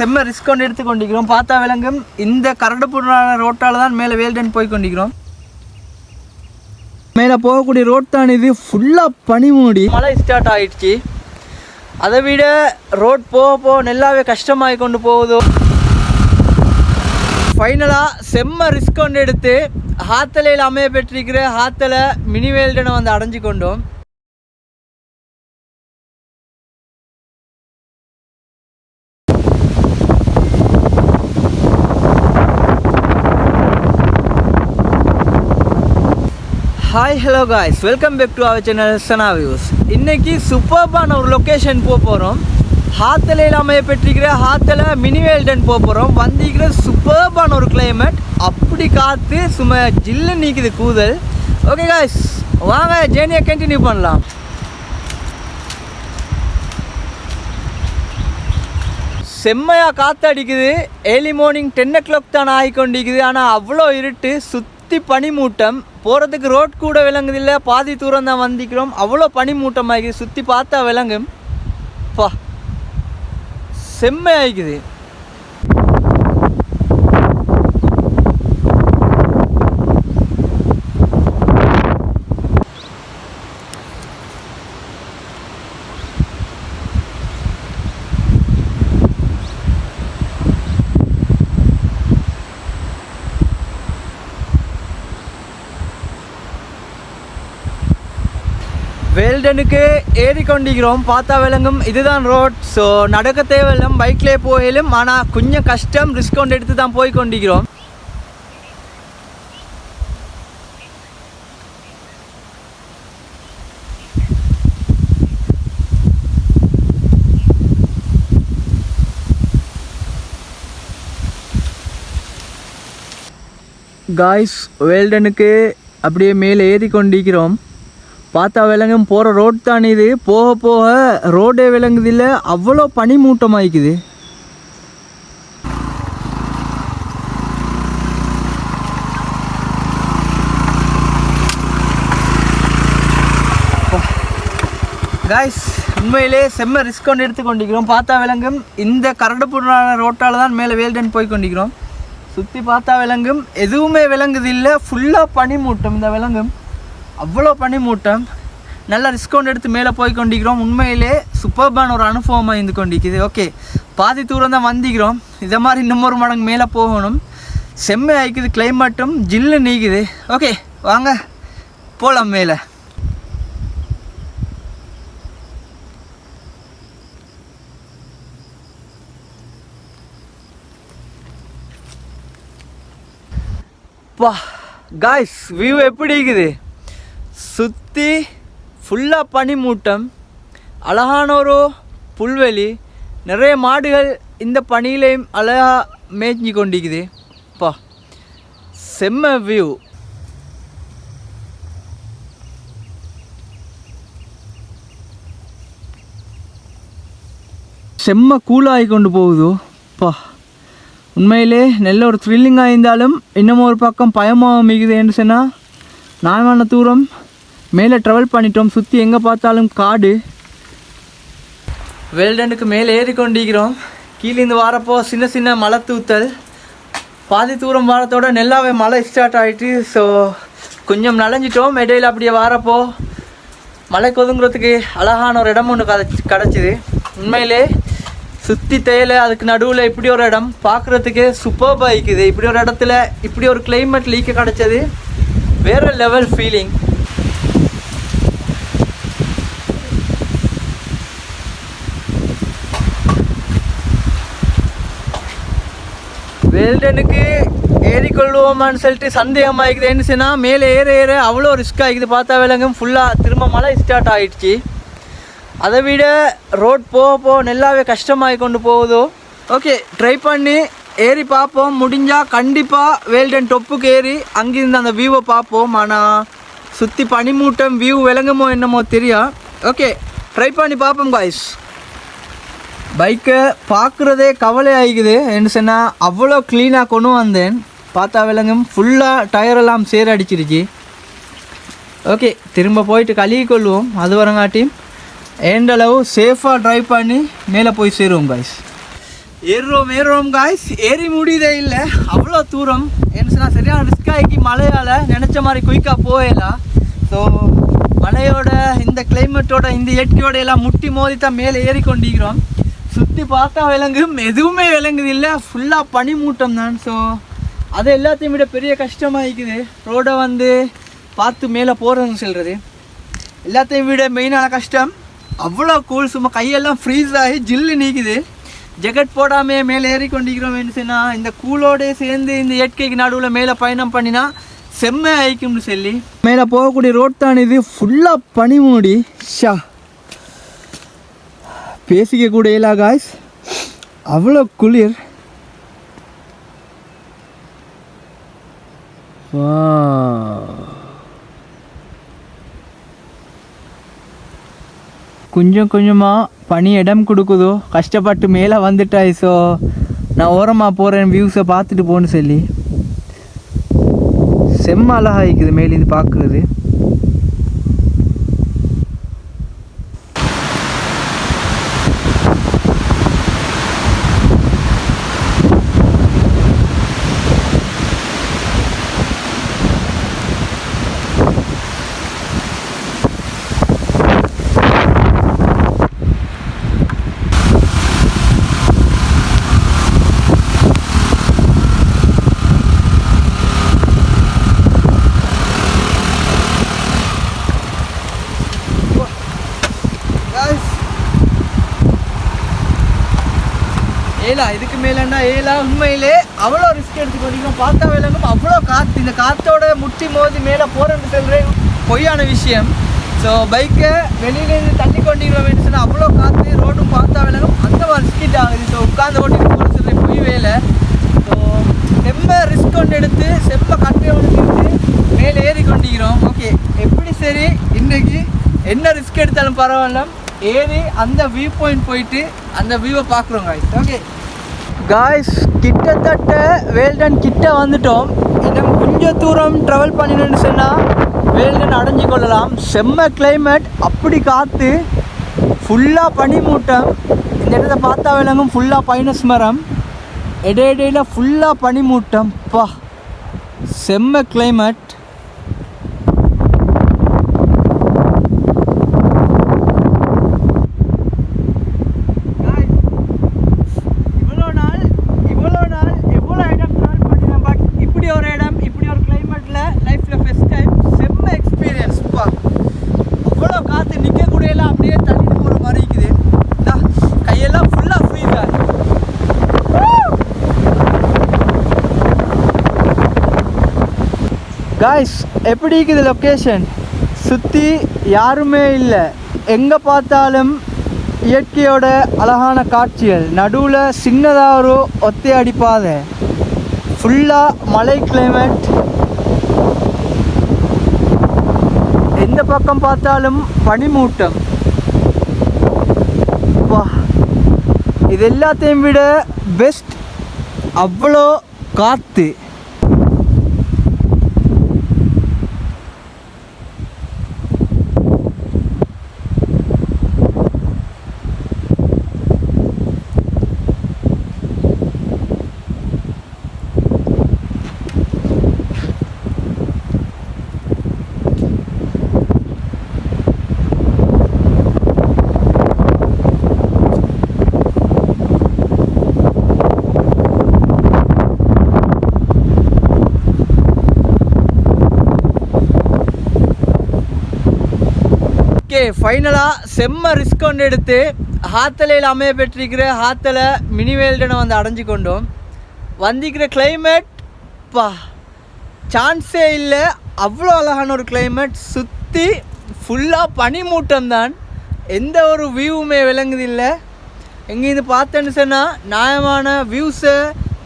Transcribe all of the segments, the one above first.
செம்ம ரிஸ்க் கொண்டு எடுத்து கொண்டிருக்கிறோம். பார்த்தா விலங்கும். இந்த கரடுப்புறான ரோட்டால் தான் மேலே வேல்டன் போய் கொண்டிருக்கிறோம். மேலே போகக்கூடிய ரோட் தான் இது. ஃபுல்லாக பனி மூடி மழை ஸ்டார்ட் ஆகிடுச்சு அதை விட ரோட் போக போக நல்லாவே கஷ்டமாகி கொண்டு போகுதோ. ஃபைனலாக செம்ம ரிஸ்க் கொண்டு எடுத்து ஹாத்தலையில் அமைய பெற்றிருக்கிற ஹாத்தலை மினி வேல்டனை வந்து அடைஞ்சு கொண்டோம். Hi hello guys welcome back to our channel Sana views இன்றைக்கி சூப்பர்பான ஒரு லொக்கேஷன் போக போகிறோம் ஹாத்தலையில் அமைய பெற்றிருக்கிற ஹாத்தலை மினி வேல்டன் போக போகிறோம் வந்திருக்கிற சூப்பர்பான ஒரு கிளைமேட் அப்படி காற்று சும்மா ஜில்லு நீக்குது கூதல். ஓகே காய்ஸ் வாங்க ஜேர்னியை கண்டினியூ பண்ணலாம். செம்மையாக காற்று அடிக்குது. Early morning ten o'clock தான் ஆகிக்கொண்டிருக்குது. ஆனால் அவ்வளோ இருட்டு சுற்றி பனிமூட்டம். போகிறதுக்கு ரோட் கூட விளங்குதில்ல. பாதி தூரம் தான் வந்திக்கிறோம். அவ்வளோ பனிமூட்டம் சுற்றி பார்த்தா விளங்கும். பா செம்மையாகிக்குது ஆகிக்குது ஏறி கொண்டிருக்கிறோம் பார்த்தா விளங்கும் இதுதான் ரோட் ஸோ நடக்க தேவையில்லை. பைக்லேயே போயிலும் ஆனால் கொஞ்சம் கஷ்டம் ரிஸ்க் எடுத்து தான் போய் கொண்டிருக்கிறோம் காய்ஸ் வேல்டனுக்கு அப்படியே மேலே ஏறி கொண்டிருக்கிறோம் பார்த்தா விலங்கும் போகிற ரோட் தான் இது. போக போக ரோடே விளங்குது இல்லை அவ்வளோ பனி மூட்டமாயிக்குது காய்ஸ் உண்மையிலே செம்ம ரிஸ்க் கொண்டு எடுத்து கொண்டிருக்கிறோம். பார்த்தா விலங்கும் இந்த கரடுப்புறான ரோட்டால் தான் மேலே வேல்டன் போய் கொண்டிருக்கிறோம். சுற்றி பார்த்தா விலங்கும் எதுவுமே விளங்குது இல்லை ஃபுல்லாக பனி மூட்டம் இந்த விலங்கும். அவ்வளோ பனிமூட்டம். நல்லா டிஸ்கவுண்ட் எடுத்து மேலே போய் கொண்டிருக்கிறோம். உண்மையிலே சூப்பர்பான ஒரு அனுபவமாக இருந்து கொண்டிருக்குது. ஓகே பாதி தூரம் தான் வந்திக்கிறோம் இதை மாதிரி இன்னும் ஒரு மடங்கு மேலே போகணும். செம்மை ஆயிக்குது. கிளைமேட்டும் ஜில்லு நீக்குது. ஓகே வாங்க. போகலாம் மேலே. பா காய்ஸ் வியூ எப்படி இருக்குது? சுற்றி ஃபுல்லாக பனிமூட்டம் அழகான ஒரு புல்வெளி நிறைய மாடுகள் இந்த பனியிலையும் அழகாக மேய்ஞ்சி கொண்டிருக்குது. பா செம்ம வியூ செம்ம கூலாகி கொண்டு போகுது. பா உண்மையிலே நல்ல ஒரு த்ரில்லிங்காக இருந்தாலும் இன்னமும் ஒரு பக்கம் பயமாக மிகுது என்று சொன்னால் நாமான தூரம் மேலே ட்ராவல் பண்ணிட்டோம். சுற்றி எங்கே பார்த்தாலும் காடு. வெல்டனுக்கு மேலே ஏறி கொண்டிருக்கிறோம். கீழேருந்து வரப்போ சின்ன சின்ன மலை தூத்தல் பாதி தூரம் வாரத்தோட நல்லாவே மழை ஸ்டார்ட் ஆகிட்டு ஸோ கொஞ்சம் நனைஞ்சிட்டோம். இடையில் அப்படியே வாரப்போ மலை கொதுங்குறதுக்கு அழகான ஒரு இடம் ஒன்று கிடச்சி கிடச்சிது. உண்மையிலே சுற்றி தேயிலை அதுக்கு நடுவில் இப்படி ஒரு இடம். பார்க்குறதுக்கு சூப்பர்பாக இருக்குது. இப்படி ஒரு இடத்துல இப்படி ஒரு கிளைமேட் லீக்க கிடச்சது. வேறு லெவல் ஃபீலிங் வேல்டனுக்கு ஏறிக்கொள்வோமான்னு சொல்லிட்டு சந்தேகமாக இருக்குது என்னச்சுன்னா மேலே ஏற ஏற அவ்வளோ ரிஸ்க் ஆகிக்குது பார்த்தா விலங்கும் ஃபுல்லாக திரும்ப மழை ஸ்டார்ட் ஆகிடுச்சு அதை விட ரோட் போக போக நல்லாவே கஷ்டமாகி கொண்டு போகுதோ? ஓகே ட்ரை பண்ணி ஏறி பார்ப்போம். முடிஞ்சால் கண்டிப்பாக வேல்டன் டொப்புக்கு ஏறி அங்கேருந்து அந்த வியூவை பார்ப்போம். ஆனால் சுற்றி பனிமூட்டம் வியூ விளங்குமோ என்னமோ தெரியும் ஓகே ட்ரை பண்ணி பார்ப்போம் காய்ஸ் பைக்கை பார்க்குறதே கவலை ஆகிக்குது. என்ன சொன்னால் அவ்வளோ க்ளீனாக கொண்டு வந்தேன். பார்த்தா விலங்கும். ஃபுல்லாக டயரெல்லாம் சேர் அடிச்சிருச்சு. ஓகே திரும்ப போயிட்டு கழுவி கொள்வோம். அது வரங்காட்டி ஏண்டளவு சேஃபாக ட்ரைவ் பண்ணி மேலே போய் சேருவோம் காய்ஸ் ஏறுறோம் ஏறுறோம் காய்ஸ் ஏறி முடியதே இல்லை. அவ்வளோ தூரம். என்ன சொன்னால் சரியான ரிஸ்க் ஆகி மழையால் நினச்ச மாதிரி குயிக்காக போயிடலாம் ஸோ மழையோட இந்த கிளைமேட்டோட இந்த இயற்கையோட எல்லாம் முட்டி மோதி தான் மேலே ஏறி கொண்டிருக்கிறோம் சுற்றி பார்த்தா விலங்கும் எதுவுமே விளங்குது இல்லை ஃபுல்லாக பனிமூட்டம் தான் ஸோ அது எல்லாத்தையும் விட பெரிய கஷ்டமாக இருக்குது ரோடை வந்து பார்த்து மேலே போகிறதுன்னு சொல்கிறது எல்லாத்தையும் விட மெயினான கஷ்டம் அவ்வளோ கூல் சும்மா கையெல்லாம் ஃப்ரீஸ் ஆகி ஜில்லு நீக்குது. ஜெக்கெட் போடாமே மேலே ஏறி கொண்டிருக்கிறோம் சொன்னா இந்த கூலோடு சேர்ந்து இந்த இயற்கைக்கு நடுவில் மேலே பயணம் பண்ணினா செம்ம ஆயிக்கும்னு சொல்லி. மேலே போகக்கூடிய ரோட் தான் இது. ஃபுல்லாக பனி மூடி ஷா பேசிக்க கூட இல்லா காய்ஸ் அவ்வளோ குளிர் கொஞ்சம் கொஞ்சமாக பனி இடம் கொடுக்குதோ? கஷ்டப்பட்டு மேலே வந்துட்டாய் ஸோ நான் ஓரமாக போகிறேன் வியூஸை பார்த்துட்டு போன்னு சொல்லி. செம்ம அழகா இருக்குது மேலேருந்து பார்க்குறது. ஏலா இதுக்கு மேலன்னா ஏலா உண்மையிலே அவ்வளோ ரிஸ்க் எடுத்துக்க. கொண்டிருக்கோம் பார்த்தா வேலைக்கும் அவ்வளோ காற்று இந்த காற்றோட முட்டி மோதி மேலே போகிறேன்னு சொல்கிறேன் பொய்யான விஷயம். ஸோ பைக்கை வெளியிலேருந்து தள்ளி கொண்டிருக்கோம் சொன்னால் அவ்வளோ காற்று ரோடும் பார்த்தா வேலைக்கும் அந்த மாதிரி ரிஸ்கிட் ஆகுது. ஸோ உட்காந்து ஓட்டி போகிற சொல்கிறேன் பொய் வேலை. ஸோ செம்ம ரிஸ்க் கொண்டு எடுத்து செம்ம கட்டை எடுத்து மேலே ஏறி கொண்டிருக்கிறோம். ஓகே எப்படி சரி? இன்றைக்கி என்ன ரிஸ்க் எடுத்தாலும் பரவாயில்ல. ஏறி அந்த வியூ பாயிண்ட் போயிட்டு அந்த வியூவை பார்க்குறோங்க ஓகே காய்ஸ் கிட்டத்தட்ட வேல்டன் கிட்ட வந்துட்டோம். இன்னும் கொஞ்சம் தூரம் ட்ராவல் பண்ணினு சொன்னால் வேல்டன் அடைஞ்சு கொள்ளலாம். செம்ம கிளைமேட் அப்படி காற்று ஃபுல்லாக பனிமூட்டம். இந்த இடத்த பார்த்தா விலங்கும் ஃபுல்லாக பைனஸ் மரம் இடையிடையில் ஃபுல்லாக பனிமூட்டம். பா செம்ம கிளைமேட் இவ்வளோ நாள் இவ்வளோ நாள் எவ்வளோ இடம் ட்ராவல் பண்ணினேன் பட் இப்படி ஒரு இடம் இப்படி ஒரு கிளைமேட்டில் லைஃப்பில் ஃபஸ்ட் டைம் செம்ம எக்ஸ்பீரியன்ஸ் பா அவ்வளோ காற்று நிற்கக்கூடிய எல்லாம் அப்படியே தள்ளிட்டு போகிற மாதிரி இருக்குது. கையெல்லாம் ஃபுல்லாக ஃப்ரீஸ் ஆகுது காய்ஸ் எப்படி இருக்குது லொக்கேஷன் சுற்றி யாருமே இல்லை. எங்கே பார்த்தாலும் இயற்கையோட அழகான காட்சிகள். நடுவில் சின்னதாக ஒரு ஒத்தை அடிப்பாத ஃபுல்லாக மலை கிளைமேட் எந்த பக்கம் பார்த்தாலும் பனிமூட்டம். இது எல்லாத்தையும் விட பெஸ்ட் அவ்வளோ காற்று ஓகே ஃபைனலாக செம்ம ரிஸ்க் கொண்டு எடுத்து ஹாத்தலையில் அமைய பெற்றிருக்கிற ஹாத்தலை மினி வேல்டனை வந்து அடைஞ்சு கொண்டோம். வந்திருக்கிற கிளைமேட் பா சான்ஸே இல்லை. அவ்வளோ அழகான ஒரு கிளைமேட் சுற்றி ஃபுல்லாக பனிமூட்டம் தான். எந்த ஒரு வியூவுமே விளங்குது இல்லை. எங்கேருந்து பார்த்தேன்னு சொன்னால் நியாயமான வியூஸை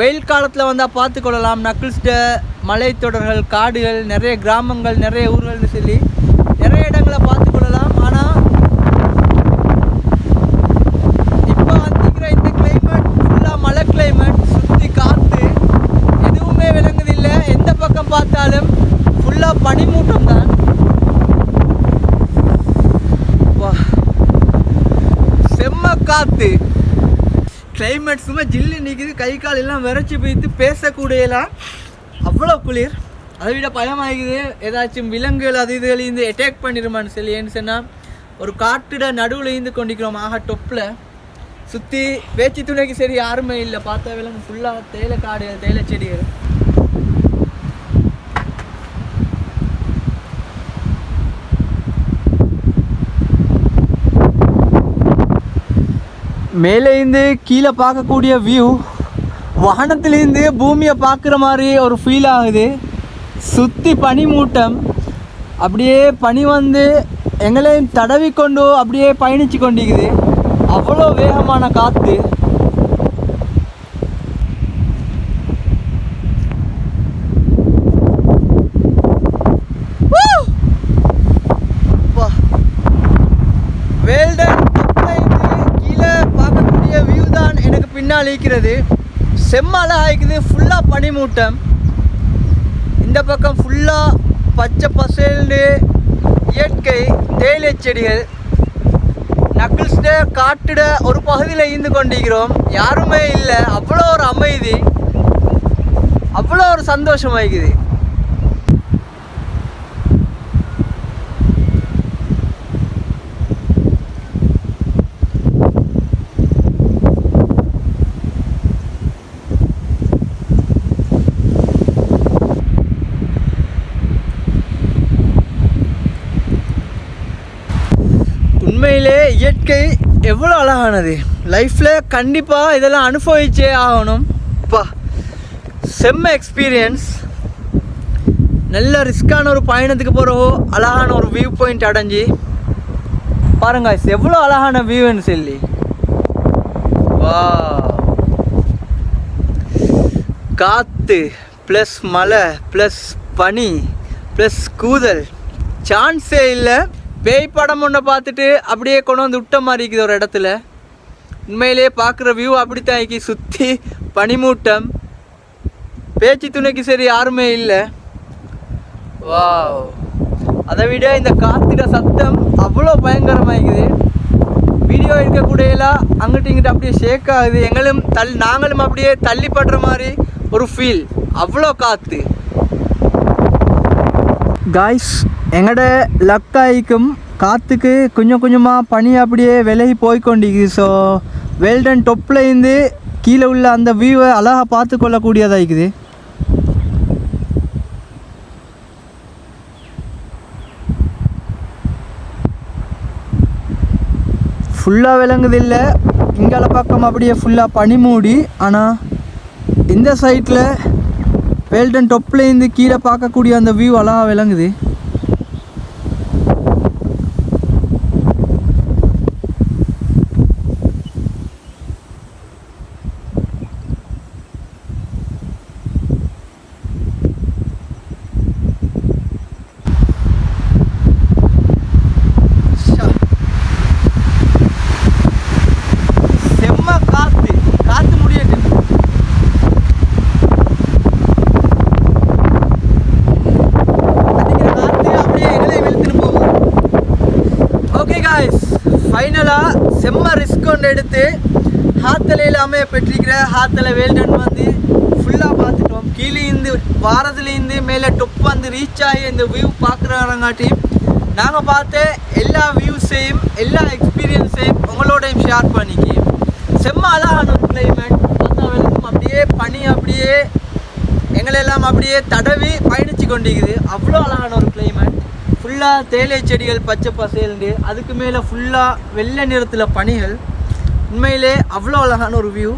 வெயில் காலத்தில் வந்தால் பார்த்து கொள்ளலாம். நக்கிள்ஸ்ட மலைத்தொடர்கள் காடுகள் நிறைய கிராமங்கள் நிறைய ஊர்கள்னு சொல்லி நிறைய இடங்களை பார்த்து கொள்ளலாம் ஆனால் இப்போ வந்துக்கிற இந்த கிளைமேட் ஃபுல்லாக மழை கிளைமேட் சுற்றி காற்று எதுவுமே விளங்குதில்லை எந்த பக்கம் பார்த்தாலும் ஃபுல்லாக பனிமூட்டம் தான் வா செம்ம காற்று கிளைமேட் சும்மா ஜில்லு நிற்குது கை கால் எல்லாம் விரைச்சி போயிட்டு பேசக்கூடியலாம். அவ்வளோ குளிர். அதை விட பயமாகுது ஏதாச்சும் விலங்குகள் அது இதுகள் இருந்து அட்டாக் பண்ணிடுமான்னு சொல்லி ஏன்னு சொன்னால் ஒரு காட்டுட நடுவில் இருந்து கொண்டிருக்கிறோம். ஆக டொப்பில். சுற்றி பேச்சு துணைக்கு சரி யாருமே இல்லை. பார்த்தா விலங்கு ஃபுல்லாக தேயிலை காடு தேயிலை செடிகள். மேலேருந்து கீழே பார்க்கக்கூடிய வியூ வானத்துலேருந்து பூமியை பார்க்குற மாதிரி ஒரு ஃபீல் ஆகுது. சுற்றி பனி மூட்டம் அப்படியே பனி வந்து எங்களையும் தடவி கொண்டு அப்படியே பயணித்து கொண்டிருக்குது. அவ்வளோ வேகமான காற்று வேல்டன் கீழே பார்க்கக்கூடிய வியூ தான் எனக்கு பின்னால் இருக்கிறது. செம்மழை ஆயிக்குது ஃபுல்லாக பனிமூட்டம். இந்த பக்கம் ஃபுல்லாக பச்சை பசேல்னு இயற்கை தேயிலை செடிகள். நக்கிள்ஸ்ட காட்டுட ஒரு பகுதியில் இருந்து கொண்டிருக்கிறோம். யாருமே இல்லை. அவ்வளோ ஒரு அமைதி. அவ்வளோ ஒரு சந்தோஷமாயிக்குது உண்மையிலே இயற்கை எவ்வளோ அழகானது. லைஃப்பில் கண்டிப்பாக இதெல்லாம் அனுபவிச்சே ஆகணும். பா செம்ம எக்ஸ்பீரியன்ஸ் நல்ல ரிஸ்க்கான ஒரு பயணத்துக்கு போகிறவோ அழகான ஒரு வியூ பாயிண்ட் அடைஞ்சு. பாருங்க எவ்வளோ அழகான வியூன்னு சொல்லி. வா காற்று ப்ளஸ் மழை ப்ளஸ் பனி ப்ளஸ் கூதல். சான்ஸே இல்லை. பேய் படம் ஒன்றை பார்த்துட்டு அப்படியே கொண்டு வந்து விட்ட மாதிரி இருக்குது ஒரு இடத்துல. உண்மையிலேயே பார்க்குற வியூ அப்படித்தான் இருக்கு. சுற்றி பனிமூட்டம். பேச்சு துணைக்கு சரி யாருமே இல்லை. வாவ். அதை விட இந்த காத்திர சத்தம் அவ்வளோ பயங்கரமாகிக்குது வீடியோ இருக்கக்கூடியலாம் அங்கிட்டு இங்கிட்ட அப்படியே ஷேக் ஆகுது. எங்களும் தள் நாங்களும் அப்படியே தள்ளிப்படுற மாதிரி ஒரு ஃபீல் அவ்வளோ காற்று காய்ஸ் எங்களோட லக்காய்க்கும் காற்றுக்கு கொஞ்சம் கொஞ்சமாக பனி அப்படியே விலகி போய்க்கொண்டிருக்கு ஸோ வெல்டன் டொப்லேருந்து கீழே உள்ள அந்த வியூவை அழகாக பார்த்து கொள்ளக்கூடியதாக இருக்குது ஃபுல்லாக விளங்குது இல்லை இங்கால பக்கம் அப்படியே ஃபுல்லாக பனி மூடி. ஆனால் இந்த சைட்டில் வேல்டன் டொப்லேருந்து கீழே பார்க்கக்கூடிய அந்த வியூ அழகாக விளங்குது ஷா. செம்ம காத்து காத்து முடியட்டு அடிக்கிற காத்து அப்படியே எங்களை இழுத்துட்டு போகுது ஓகே காய்ஸ் ஃபைனலாக செம்ம ரிஸ்க் ஒன்று எடுத்து ஹாத்தலையில் பெற்றிருக்கிற ஹாத்தலை வேல்டன் வந்து ஃபுல்லாக பார்த்துட்டோம். கீழே இருந்து வாரத்துலேருந்து மேலே டொப் வந்து ரீச் ஆகி இந்த வியூ பார்க்குறாங்காட்டி நாங்கள் பார்த்த எல்லா வியூஸையும் எல்லா எக்ஸ்பீரியன்ஸையும் உங்களோடையும் ஷேர் பண்ணிக்கி. செம்ம அழகான ஒரு கிளைமேட் பார்த்தா அப்படியே பனி அப்படியே எங்களெல்லாம் அப்படியே தடவி பயணித்து கொண்டிருக்குது. அவ்வளோ அழகான ஒரு கிளைமேட் ஃபுல்லாக தேயிலை செடிகள் பச்சை பசேல்ண்டு அதுக்கு மேலே ஃபுல்லாக வெள்ளை நிறத்தில் பனிகள். உண்மையிலே அவ்வளோ அழகான ஒரு வியூ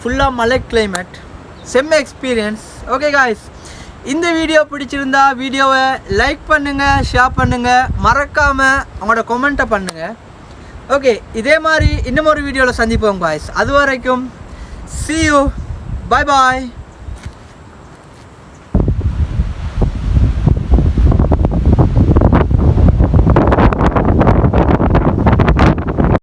ஃபுல்லாக மலை கிளைமேட் செம்ம எக்ஸ்பீரியன்ஸ் ஓகே காய்ஸ் இந்த வீடியோ பிடிச்சிருந்தா வீடியோவை லைக் பண்ணுங்கள் ஷேர் பண்ணுங்கள் மறக்காமல் அவங்களோட கொமெண்ட்டை பண்ணுங்கள் ஓகே இதே மாதிரி இன்னும் ஒரு வீடியோவில் சந்திப்போம் காய்ஸ் அது வரைக்கும் சி யூ பாய் பாய்